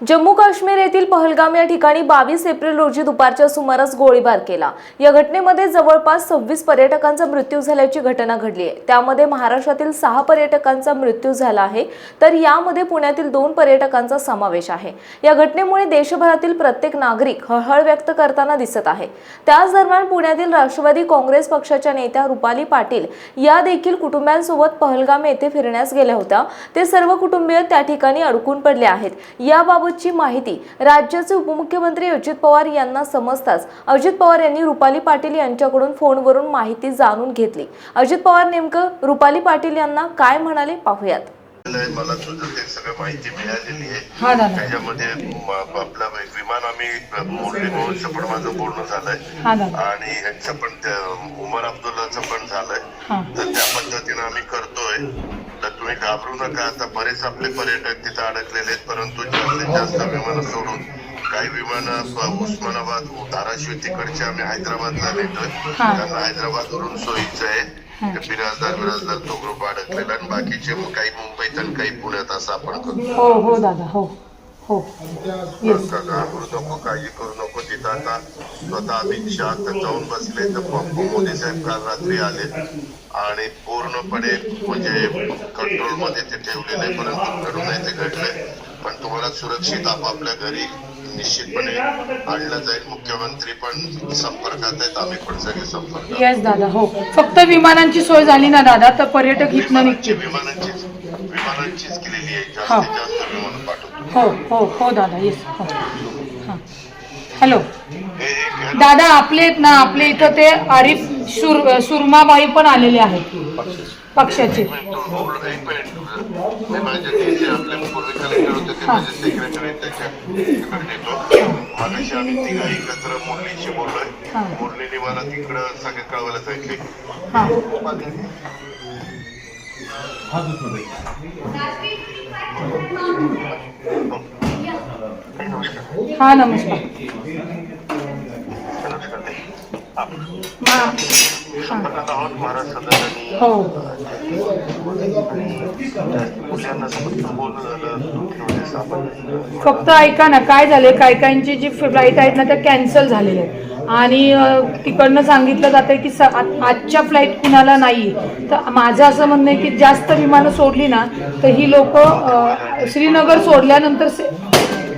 जम्मू काश्मीर येथील पहलगाम या ठिकाणी बावीस एप्रिल रोजी दुपारच्या सुमारास गोळीबार केला. या घटनेमध्ये जवळपास सव्वीस पर्यटकांचा मृत्यू झाल्याची घटना घडली आहे. त्यामध्ये महाराष्ट्रातील सहा पर्यटकांचा मृत्यू झाला आहे. तर यामध्ये पुण्यातील दोन पर्यटकांचा समावेश आहे. या घटनेमुळे देशभरातील प्रत्येक नागरिक हळहळ व्यक्त करताना दिसत आहे. त्याच दरम्यान पुण्यातील राष्ट्रवादी काँग्रेस पक्षाच्या नेत्या रुपाली पाटील या देखील कुटुंबियांसोबत पहलगाम येथे फिरण्यास गेल्या होत्या. ते सर्व कुटुंबीय त्या ठिकाणी अडकून पडले आहेत. याबाबत याबाबतची माहिती राज्याचे उपमुख्यमंत्री अजित पवार यांना समजताच. अजित पवार यांनी रुपाली पाटील यांच्याकडून फोनवरून माहिती जाणून घेतली. अजित पवार नेमकं रुपाली पाटील यांना काय म्हणाले पाहूयात. मला तुझं ते सगळं माहिती मिळालेली आहे. त्याच्यामध्ये आपलं विमान आम्ही मोहनचं पण माझं बोलणं झालंय. हा दादा. आणि ह्यांचं पण उमर अब्दुल्लाचं पण झालंय. तर त्या पद्धतीनं आम्ही करतोय. तर तुम्ही घाबरू नका. आता बरेच आपले पर्यटक तिथं अडकलेले आहेत परंतु जास्तीत जास्त विमानं सोडून काही विमानं उस्मानाबाद धाराशिव तिकडचे आम्ही हैदराबादला नेतोय. त्यांना हैदराबादवरून सोयीचं आहे. बिराजदार बिराजदार तो ग्रुप अडकलेला आणि बाकीचे काही मुंबईत आणि काही पुण्यात असं आपण करतो हो हो दादा हो. हो. का- नको काळजी करू नको तिथं आता. स्वतः अमित शहा तर जाऊन बसले तर पप्पू मोदी साहेब काल रात्री आले. आणि पूर्णपणे म्हणजे कंट्रोलमध्ये ते ठेवलेले परंतु घडू ते घडले पण तुम्हाला सुरक्षित आपापल्या घरी निश्चितपणे आणलं जाईल. मुख्यमंत्री पण संपर्कात आहेत. आम्ही पण सगळे संपर्कात येस दादा हो. फक्त विमानांची सोय झाली ना दादा? तर पर्यटक इथनं विमानांची निघतील. विमानांचीच केलेली आहे. हा. जास्तीत जास्त विमान पाठवतो. हो हो हो दादा येस हो. हां. हॅलो हे दादा आपले आहेत ना आपले इथं ते आरिफ सुर सुरमाबाई पण आलेले आहेत. पक्षाचे. मागाशी आम्ही तिघा एकत्र मुरलीशी बोललोय. मुरलीने मला तिकडं सगळे कळवायला सांगितले. हां. हा नमस्कार. हो. फक्त ऐका ना काय झाले काय काहींची जी फ्लाईट आहेत ना त्या कॅन्सल झालेल्या आहेत. आणि तिकडनं सांगितलं जातं की स आजच्या फ्लाईट कुणाला नाही तर माझं असं म्हणणं आहे की जास्त विमानं सोडली ना तर ही लोक श्रीनगर सोडल्यानंतर से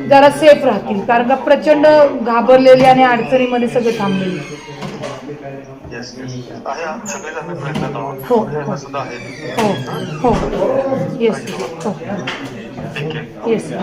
जरा सेफ राहतील. कारण का प्रचंड घाबरलेले आणि अडचणीमध्ये सगळे थांबलेले येस आहे आम्ही सगळेच आम्ही प्रयत्नात आहोत हो. मुलांना सुद्धा आहेत हो हो येस हो ठीक आहे येस